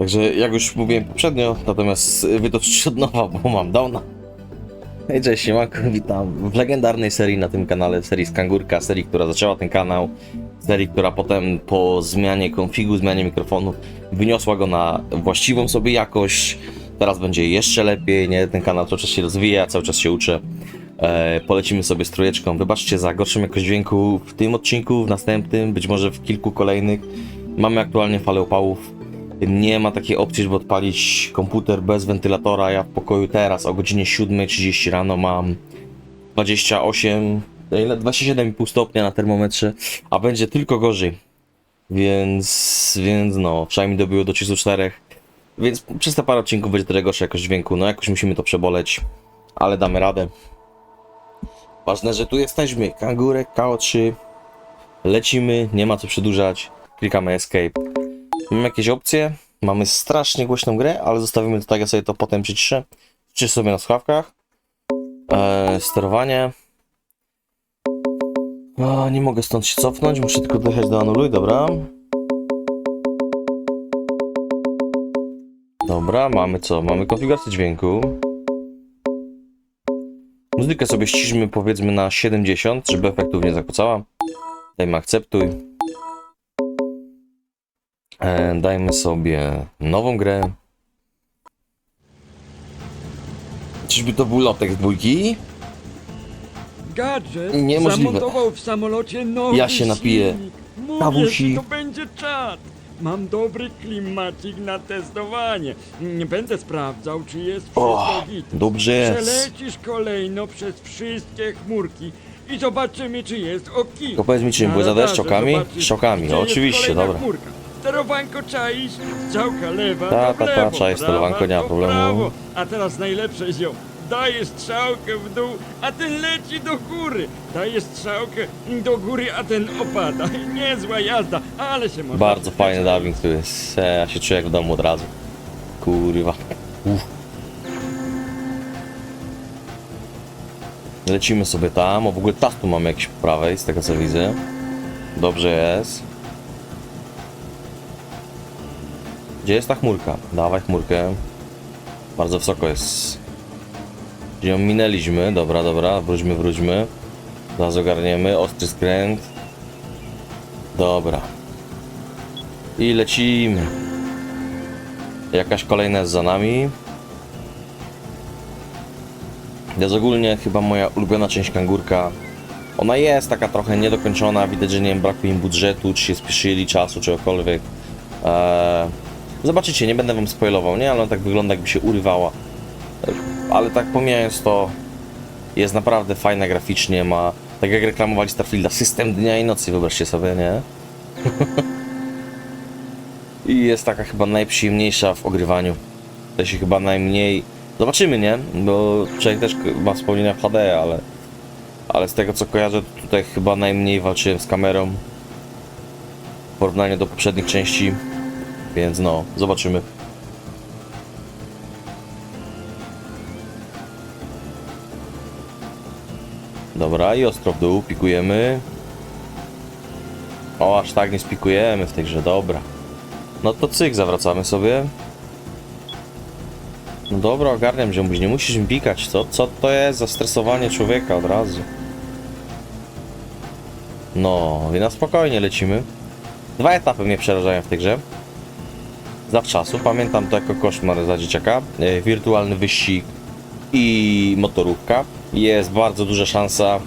Także jak już mówiłem poprzednio, natomiast wytoczyć od nowa, bo mam downa. Hej, cześć, siemanko, witam w legendarnej serii na tym kanale, serii Skangurka, serii, która zaczęła ten kanał, serii, która potem po zmianie konfigu, zmianie mikrofonu wyniosła go na właściwą sobie jakość. Teraz będzie jeszcze lepiej, nie? Ten kanał cały czas się rozwija, cały czas się uczę. E, polecimy sobie z trójeczką. Wybaczcie za gorszą jakość dźwięku w tym odcinku, w następnym, być może w kilku kolejnych. Mamy aktualnie falę opałów. Nie ma takiej opcji, żeby odpalić komputer bez wentylatora. Ja w pokoju teraz o godzinie 7.30 rano mam 28, ile? 27,5 stopnia na termometrze, a będzie tylko gorzej. Więc, więc no, przynajmniej dobiło do 34. Więc przez te parę odcinków będzie tyle gorsza jakość dźwięku. No jakoś musimy to przeboleć, ale damy radę. Ważne, że tu jesteśmy. Kangurek, KO3. Lecimy, nie ma co przedłużać. Klikamy Escape. Mamy jakieś opcje. Mamy strasznie głośną grę, ale zostawimy to tak, ja sobie to potem przyciszę. Przyciszę sobie na słuchawkach. Eee, sterowanie. Nie mogę stąd się cofnąć, muszę tylko dojechać do anuluj, dobra. Dobra, mamy co? Mamy konfigurację dźwięku. Muzykę sobie ściszmy powiedzmy na 70, żeby efektów nie zakłócała. Dajmy akceptuj. E, dajmy sobie nową grę. Czyżby to był lotek z dwójki? Gadżet Niemożliwe. zamontował w samolocie nowy Ja się napiję silnik. Mówię, kawusi. to będzie czad. Mam dobry klimacik na testowanie. Nie będę sprawdzał, czy jest O, wszystko git. dobrze jest. Przelecisz kolejno przez wszystkie chmurki i zobaczymy, czy jest ok. Tylko powiedz mi, czy Na były zadać radarze czokami? zobaczysz, Czokami, gdzie jest oczywiście, dobra. Chmurka. Sterowanko czaisz, strzałka lewa, Ta, ta, ta, lewo, czaisz sterowanko, nie ma problemu. prawo. A teraz najlepsze ziom. Dajesz strzałkę w dół, a ten leci do góry. Dajesz strzałkę do góry, a ten opada. Niezła jazda, ale się może. Bardzo fajny dubbing tu jest. E, Ja się czuję jak w domu od razu. Kurwa. Uff. Lecimy sobie tam. O w ogóle tastu mamy jakiś po prawej, z tego co widzę. Dobrze jest. Gdzie jest ta chmurka? Dawaj chmurkę. Bardzo wysoko jest. Gdzie ją minęliśmy. Dobra, dobra. Wróćmy, wróćmy. Zaraz ogarniemy. Ostry skręt. Dobra. I lecimy. Jakaś kolejna jest za nami. Jest ogólnie chyba moja ulubiona część kangurka. Ona jest taka trochę niedokończona, widać, że nie wiem, brakuje im budżetu, czy się spieszyli, czasu, czegokolwiek. Eee, zobaczycie, nie będę wam spoilował, nie? Ale ona tak wygląda jakby się urywała. Ale tak pomijając to, jest naprawdę fajna graficznie, ma, tak jak reklamowali Starfielda, system dnia i nocy, wyobraźcie sobie, nie? I jest taka chyba najprzyjemniejsza w ogrywaniu. To się chyba najmniej. Zobaczymy, nie? Bo człowiek też ma wspomnienia w HD, ale. Ale z tego co kojarzę, tutaj chyba najmniej walczyłem z kamerą. W porównaniu do poprzednich części. Więc no, zobaczymy. Dobra, i ostro w dół, pikujemy. O, aż tak nie spikujemy w tej grze, dobra. No to cyk, zawracamy sobie. No dobra, ogarniam ziomuś, nie musisz mi pikać, co, co to jest za stresowanie człowieka od razu? No, i na spokojnie lecimy. Dwa etapy mnie przerażają w tej grze. Zawczasu, pamiętam to jako koszmar za dzieciaka. E, Wirtualny wyścig i motorówka. Jest bardzo duża szansa,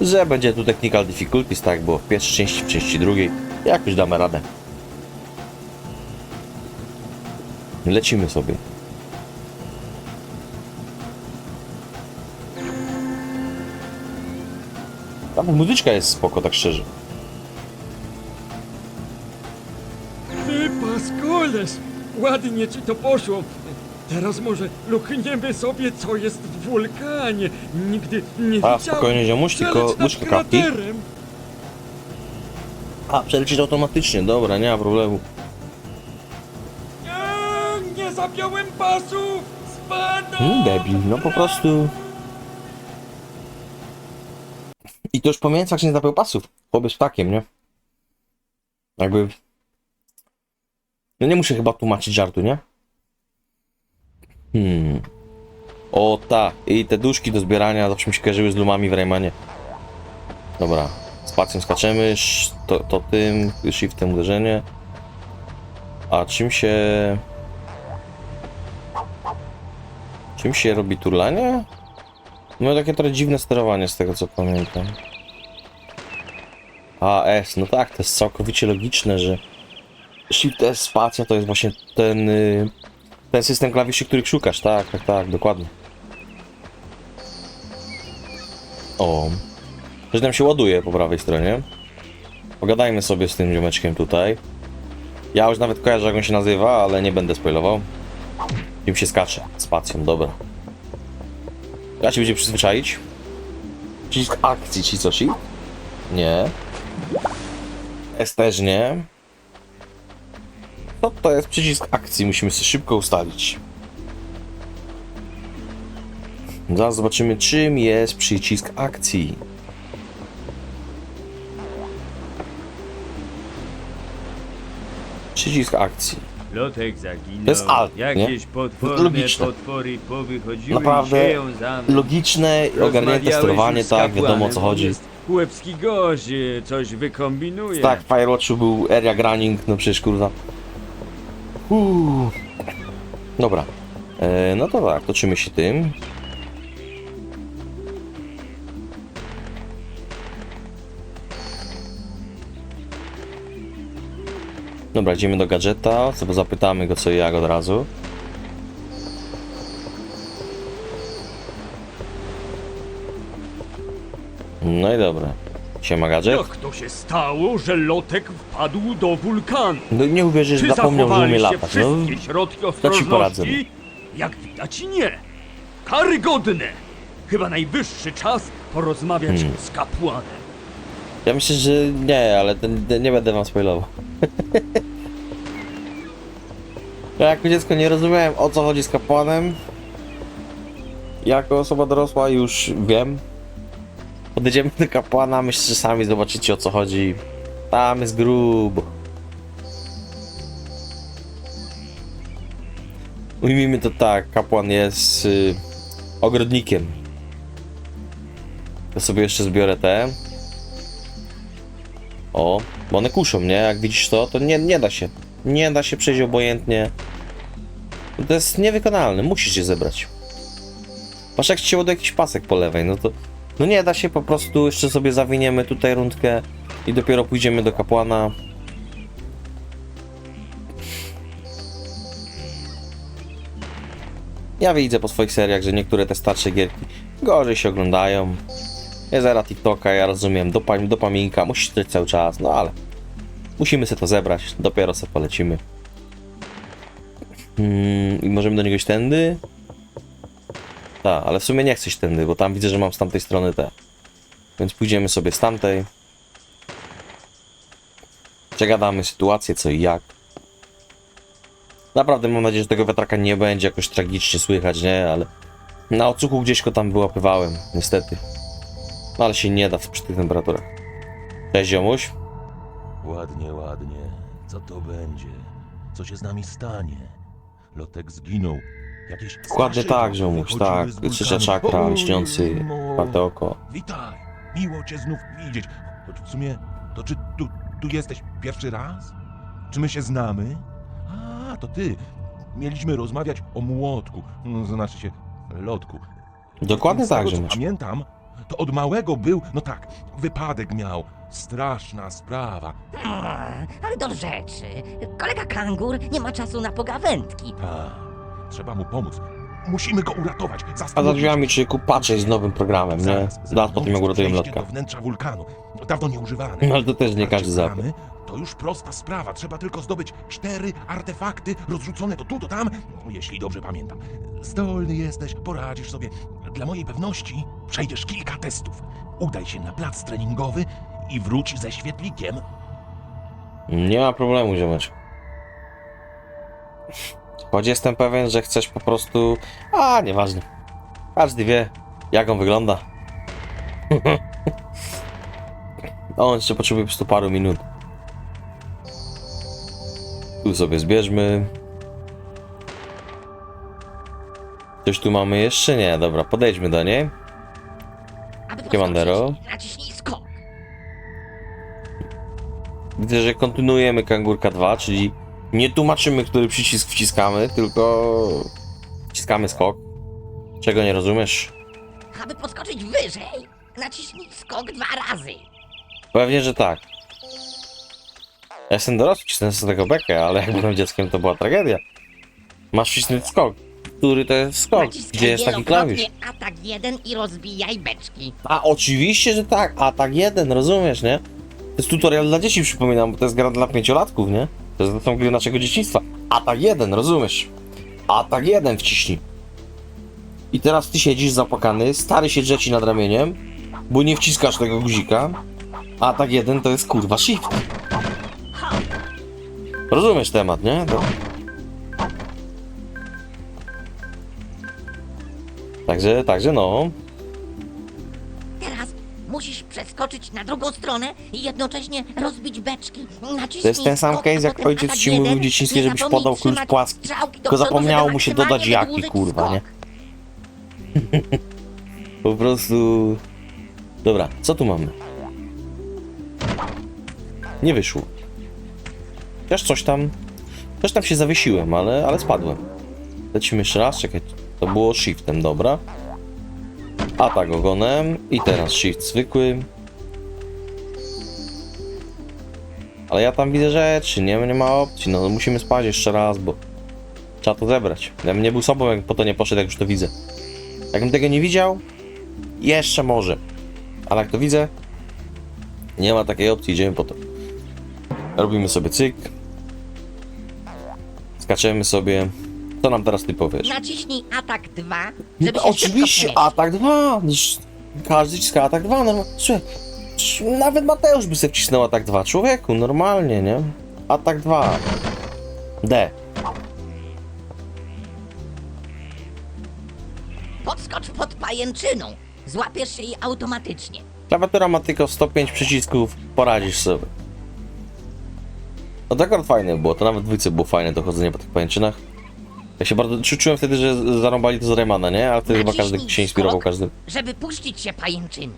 że będzie tu technical difficulties, tak było w pierwszej części, w części drugiej. Jakoś damy radę. Lecimy sobie. Tam muzyczka jest spoko, tak szczerze. Paskoles! Ładnie ci to poszło. Teraz może lukniemy sobie, co jest w wulkanie. Nigdy nie A, widziałem. spokojnie, ziomuś, tylko Przeleć nad kawki. kraterem. A, przelecieć automatycznie, dobra, nie ma problemu. Nie, nie zapiąłem pasów! Spadam! Hmm, debil, no po prostu. I to już jak się nie zapiął pasów. Chłop jest ptakiem, nie? Jakby No nie muszę chyba tłumaczyć żartu, nie? Hmm. O tak, i te duszki do zbierania zawsze mi się kojarzyły z lumami w Raymanie. Dobra, spacją skaczemy, to, to tym, shiftem uderzenie. A czym się... Czym się robi turlanie? No takie trochę dziwne sterowanie z tego co pamiętam. A, S, no tak, to jest całkowicie logiczne, że Shift S, spacja to jest właśnie ten, y, ten system klawiszy, których szukasz, tak, tak, tak, dokładnie. O, że nam się ładuje po prawej stronie. Pogadajmy sobie z tym ziomeczkiem tutaj. Ja już nawet kojarzę jak on się nazywa, ale nie będę spoilował. Im się skacze, spacją, dobra. Ja się będzie przyzwyczaić. Przycisk akcji, ci co, shift? Nie. S też nie. No to jest przycisk akcji, musimy sobie szybko ustalić. Zaraz zobaczymy czym jest przycisk akcji. Przycisk akcji. Lotek zaginął. To jest alt, nie? Potworne Logiczne. potwory powychodziły Naprawdę i sieją za mną. Logiczne, ogarnięte Rozmawiałeś sterowanie, już z tak, wiadomo o co chodzi. jest Łebski gość, coś wykombinuje. Tak, w Firewatchu był area grunning, no przecież kurwa. Uuu. Dobra. E, no to tak, toczymy się tym. Dobra, idziemy do gadżeta, sobie zapytamy go co i jak od razu. No i dobra. Siema gadżet. Jak to się stało, że Lotek wpadł do wulkanu? No nie uwierzysz, Czy że zapomniał, że umie latać. No, środki ci ostrożności? poradzę. Jak widać nie. Karygodne. Chyba najwyższy czas porozmawiać Hmm. z kapłanem. ja myślę, że nie, ale ten, ten, nie będę wam spoilował. ja jako dziecko nie rozumiałem o co chodzi z kapłanem. Jako osoba dorosła już wiem. Podejdziemy do kapłana, myślę, że sami zobaczycie o co chodzi. Tam jest grubo. Ujmijmy to tak, kapłan jest y, ogrodnikiem. Ja sobie jeszcze zbiorę te. O, bo one kuszą, nie? Jak widzisz to, to nie, nie da się. Nie da się przejść obojętnie. To jest niewykonalne, musisz je zebrać. Patrz jak ci się ładuje jakiś pasek po lewej, no to... No nie da się, po prostu jeszcze sobie zawiniemy tutaj rundkę i dopiero pójdziemy do kapłana. Ja widzę po swoich seriach, że niektóre te starsze gierki gorzej się oglądają. Jest era TikToka, ja rozumiem, dopam dopaminka, musisz czytać cały czas, no ale musimy sobie to zebrać, dopiero sobie polecimy. Hmm, I możemy do niego iść tędy? Tak, ale w sumie nie chcę iść tędy, bo tam widzę, że mam z tamtej strony te. Więc pójdziemy sobie z tamtej. Przegadamy sytuację, co i jak. Naprawdę mam nadzieję, że tego wiatraka nie będzie jakoś tragicznie słychać, nie? Ale na ocuchu gdzieś go tam wyłapywałem, niestety. No ale się nie da przy tych temperaturach. Cześć ziomuś. Ładnie, ładnie. Co to będzie? Co się z nami stanie? Lotek zginął. Jakieś Dokładnie tak, ziomuś, tak. Trzecia czakra, lśniący, no. czwarte oko. Witaj! Miło cię znów widzieć. Choć w sumie, to czy tu, tu jesteś pierwszy raz? Czy my się znamy? A, to ty. Mieliśmy rozmawiać o młotku. No, Znaczy się, lotku. Dokładnie Z tego, tak, co ziomuś. Pamiętam, to od małego był, no tak, wypadek miał. Straszna sprawa. A, ale do rzeczy. Kolega kangur nie ma czasu na pogawędki. Tak, trzeba mu pomóc. Musimy go uratować. A za drzwiami czy kupacze z nowym programem, nie? Zaraz, Zaraz po tym jak uratuję lotka. do wnętrza wulkanu. Dawno nieużywane. No ale to też nie każdy czekamy? To już prosta sprawa. Trzeba tylko zdobyć cztery artefakty rozrzucone to tu, to tam, jeśli dobrze pamiętam. Zdolny jesteś, poradzisz sobie. Dla mojej pewności przejdziesz kilka testów. Udaj się na plac treningowy i wróć ze świetlikiem. Nie ma problemu, ziomeczku. Choć jestem pewien, że chcesz po prostu... A, nieważne. Każdy wie, jak on wygląda. On jeszcze potrzebuje po prostu paru minut. Tu sobie zbierzmy. Coś tu mamy jeszcze? Nie, dobra, podejdźmy do niej. Kiemandero. Widzę, że kontynuujemy Kangurka 2, czyli nie tłumaczymy, który przycisk wciskamy, tylko wciskamy skok. Czego nie rozumiesz? Aby podskoczyć wyżej, naciśnij skok dwa razy. Pewnie, że tak. Ja jestem dorosły, wcisnę z tego bekę, ale jak byłem dzieckiem, to była tragedia. Masz wcisnąć skok. Który to jest skok? Naciskaj Gdzie jest taki wielokrotnie klawisz? atak jeden i rozbijaj beczki. A oczywiście, że tak. A tak jeden, rozumiesz, nie? To jest tutorial dla dzieci, przypominam, bo to jest gra dla pięciolatków, nie? To jest- są gry naszego dzieciństwa. A tak jeden, rozumiesz? A tak jeden wciśnij. I teraz ty siedzisz zapłakany, stary się drzeci nad ramieniem, bo nie wciskasz tego guzika. A tak jeden to jest kurwa shift. Rozumiesz temat, nie? To... Także, także no. Przeskoczyć na drugą stronę i jednocześnie rozbić beczki. Naciśnij To jest ten sam skok, case, jak potem ojciec atak ci mówił w jeden. dzieciństwie, Nie żebyś zapomnij podał klucz trzymać płaski. strzałki do Tylko przodu, zapomniało żeby mu się maksymalnie dodać jaki, wydłużyć kurwa, nie? Po prostu... Dobra, co tu mamy? Nie wyszło. Też coś tam... Też tam się zawiesiłem, ale, ale spadłem. Lecimy jeszcze raz, czekaj. To było shiftem, dobra. Atak ogonem i teraz shift zwykły. Ale ja tam widzę rzeczy, nie, nie ma opcji, no musimy spać jeszcze raz, bo trzeba to zebrać. Ja bym nie był sobą, jak po to nie poszedł, jak już to widzę. Jakbym tego nie widział, jeszcze może. Ale jak to widzę, nie ma takiej opcji, idziemy po to. Robimy sobie cyk. Skaczemy sobie. Co nam teraz ty powiesz? Naciśnij atak 2, No żeby to się oczywiście, szybko atak 2. Już Każdy wciska atak 2. No, słuchaj, nawet Mateusz by sobie wcisnął atak 2. Człowieku, normalnie, nie? Atak 2. D. Podskocz pod pajęczyną. Złapiesz się jej automatycznie. Klawiatura ma tylko 105 przycisków, poradzisz sobie. No tak fajne było, to nawet w dwójce było fajne to chodzenie po tych pajęczynach. Ja się bardzo czu- czułem wtedy, że zarąbali to z Raymana, nie? Ale wtedy chyba każdy Naciśnij się inspirował, skok. każdy. Żeby puścić się pajęczyny.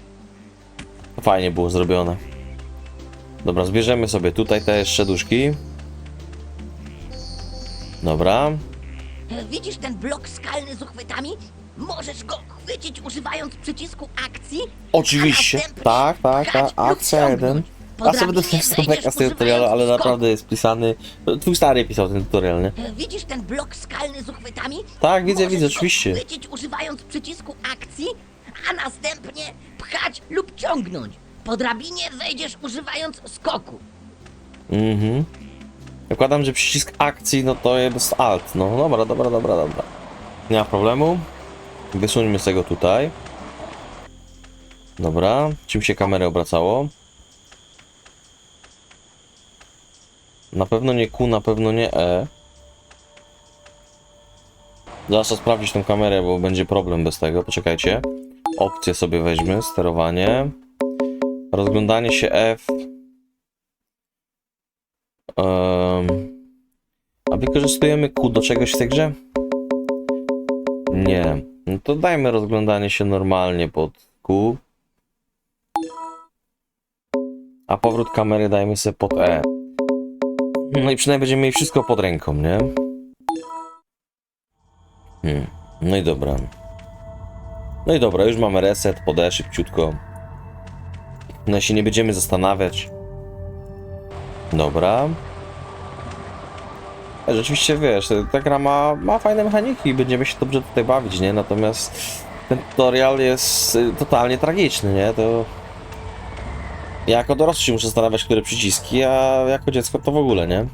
To fajnie było zrobione. Dobra, zbierzemy sobie tutaj te szerduszki. Dobra. Widzisz ten blok skalny z uchwytami? Możesz go chwycić używając przycisku akcji. Oczywiście. Tak, tak, tak. Akcja 1. Ja sobie dostałem stopeka z tego tutorialu, ale naprawdę jest pisany. Twój stary pisał ten tutorial, nie? E, Widzisz ten blok skalny z uchwytami? Tak, widzę, Możesz widzę, oczywiście. chwycić używając przycisku akcji, a następnie pchać lub ciągnąć. Po drabinie wejdziesz używając skoku. Mhm. Zakładam, że przycisk akcji, no to jest alt. No dobra, dobra, dobra, dobra. Nie ma problemu. Wysuńmy z tego tutaj. Dobra. Czym się kamerę obracało? Na pewno nie Q, na pewno nie E. Trzeba sprawdzić tą kamerę, bo będzie problem bez tego. Poczekajcie. Opcję sobie weźmy, sterowanie. Rozglądanie się F. Um, a wykorzystujemy Q do czegoś w tej grze? Nie. No to dajmy rozglądanie się normalnie pod Q. A powrót kamery dajmy sobie pod E. No i przynajmniej będziemy mieli wszystko pod ręką, nie? Hmm. No i dobra. No i dobra, już mamy reset, pod E szybciutko. No i się nie będziemy zastanawiać. Dobra. E, Rzeczywiście wiesz, ta gra ma, ma fajne mechaniki i będziemy się dobrze tutaj bawić, nie? Natomiast ten tutorial jest y, totalnie tragiczny, nie? To. Ja jako dorosły się muszę zastanawiać, które przyciski, a jako dziecko to w ogóle, nie?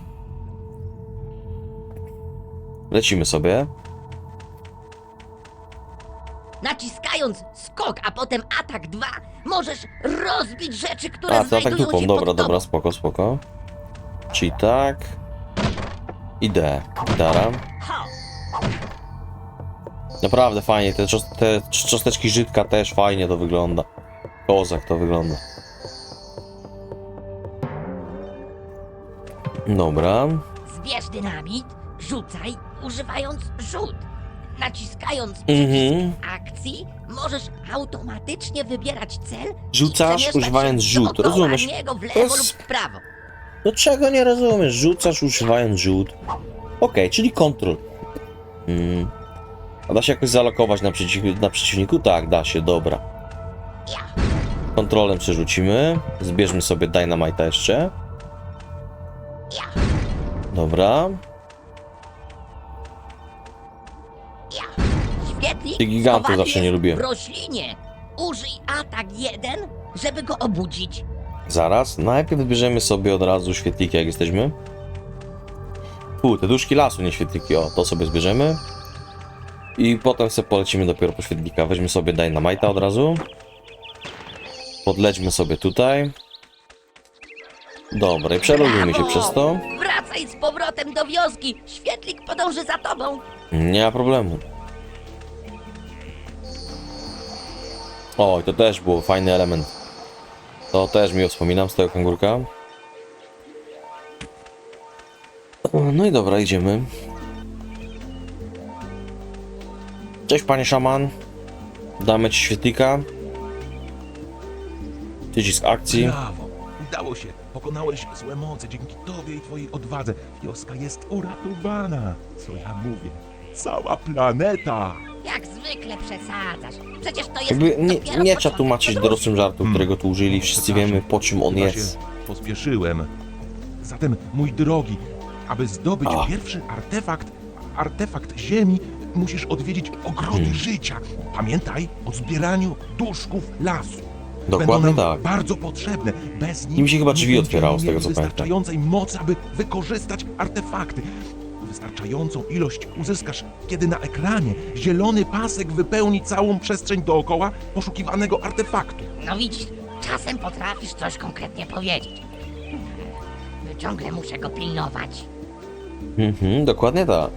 Lecimy sobie. Naciskając skok, a potem atak 2, możesz rozbić rzeczy, które A, to tak znajdują dupą, się dobra, pod dobra, tobą. spoko, spoko. Czyli tak. I D. Gitara. Ho! Naprawdę fajnie, te, czos- te cz- cząsteczki żytka też fajnie to wygląda. Kozak to wygląda. Dobra. Bierz dynamit, rzucaj, używając rzut. Naciskając Mhm. przycisk akcji, możesz automatycznie wybierać cel i Rzucasz, przemieszczać używając się rzut, dookoła rozumiesz? niego w lewo jest- lub w prawo. No czego nie rozumiesz? Rzucasz używając rzut. Okej, czyli kontrol. Mm. A da się jakoś zalokować na, przeciw na przeciwniku? Tak, da się, dobra. Kontrolem przerzucimy. Zbierzmy sobie Dynamite jeszcze. Dobra. Świetlik Tych gigantów schowany zawsze nie jest lubiłem. w roślinie. Użyj atak jeden, żeby go obudzić. Zaraz. Najpierw bierzemy sobie od razu świetliki, jak jesteśmy. Fu, te duszki lasu, nie świetliki. O, to sobie zbierzemy. I potem sobie polecimy dopiero po świetlika. Weźmy sobie Dynamite'a od razu. Podlećmy sobie tutaj. Dobra, i przelogujmy się Brawo! przez to. Wracaj z powrotem do wioski. Świetlik podąży za tobą. Nie ma problemu. O, i to też był fajny element. To też mi wspominam z tego kangurka. No i dobra, idziemy. Cześć panie szaman. Damy ci świetlika. Przycisk akcji. Brawo! Udało się! Pokonałeś złe moce dzięki tobie i twojej odwadze. Wioska jest uratowana. Co ja mówię? Cała planeta! Jak zwykle przesadzasz. Przecież to jest Jakby nie, dopiero nie trzeba początek tłumaczyć podróży. dorosłym żartu, którego tu użyli. Wszyscy wiemy po czym on Chyba jest. Się pospieszyłem. Zatem, mój drogi, aby zdobyć A. pierwszy artefakt, artefakt Ziemi, musisz odwiedzić ogrody Hmm. życia. Pamiętaj o zbieraniu duszków lasu. Dokładnie Będą nam tak. bardzo potrzebne. Bez nich Im się chyba nie drzwi będziemy otwierało, z tego mieli co pamiętam. wystarczającej mocy, aby wykorzystać artefakty. Wystarczającą ilość uzyskasz, kiedy na ekranie zielony pasek wypełni całą przestrzeń dookoła poszukiwanego artefaktu. No widzisz, czasem potrafisz coś konkretnie powiedzieć. Ciągle muszę go pilnować. Mhm, dokładnie tak.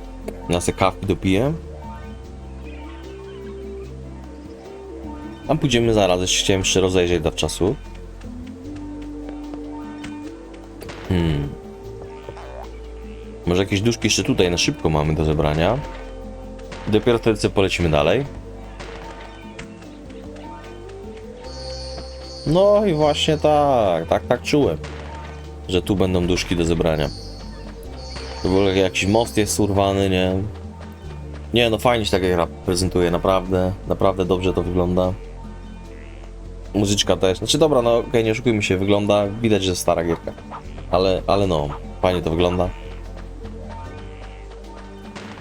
Ja se kawki dopiję. A pójdziemy zaraz, jeszcze chciałem jeszcze rozejrzeć do czasu. Hmm. Może jakieś duszki jeszcze tutaj na szybko mamy do zebrania. Dopiero wtedy polecimy dalej. No i właśnie tak, tak, tak czułem. Że tu będą duszki do zebrania. W ogóle jakiś most jest urwany, nie? Nie, no fajnie się taka gra prezentuje, naprawdę, naprawdę dobrze to wygląda. Muzyczka też, znaczy dobra, no okej, nie oszukujmy się, wygląda, widać, że stara gierka. Ale, ale no, fajnie to wygląda.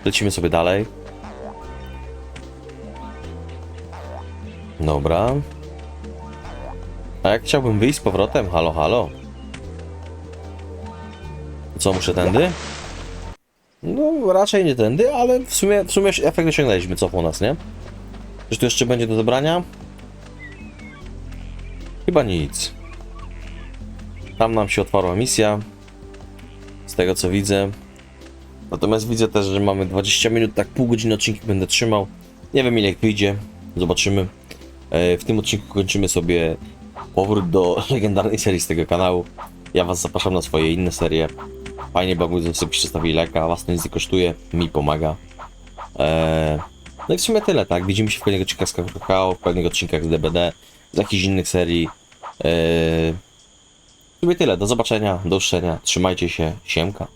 Lecimy sobie dalej. Dobra. A jak chciałbym wyjść z powrotem? Halo, halo. Co, muszę tędy? No, raczej nie tędy, ale w sumie, w sumie efekt osiągnęliśmy, co po nas, nie? Czy tu jeszcze będzie do zebrania? Chyba nic. Tam nam się otwarła misja. Z tego co widzę. Natomiast widzę też, że mamy 20 minut, tak pół godziny odcinki będę trzymał. Nie wiem ile jak wyjdzie. Zobaczymy. E, W tym odcinku kończymy sobie powrót do legendarnej serii z tego kanału. Ja was zapraszam na swoje inne serie. Fajnie, jakby sobie przedstawili leka, was to nic nie kosztuje, mi pomaga. Eee, no i w sumie tyle, tak? Widzimy się w kolejnych odcinkach z Kakao, w kolejnych odcinkach z DBD, z jakichś innych serii. Eee, w sumie tyle, do zobaczenia, do usłyszenia, trzymajcie się, siemka.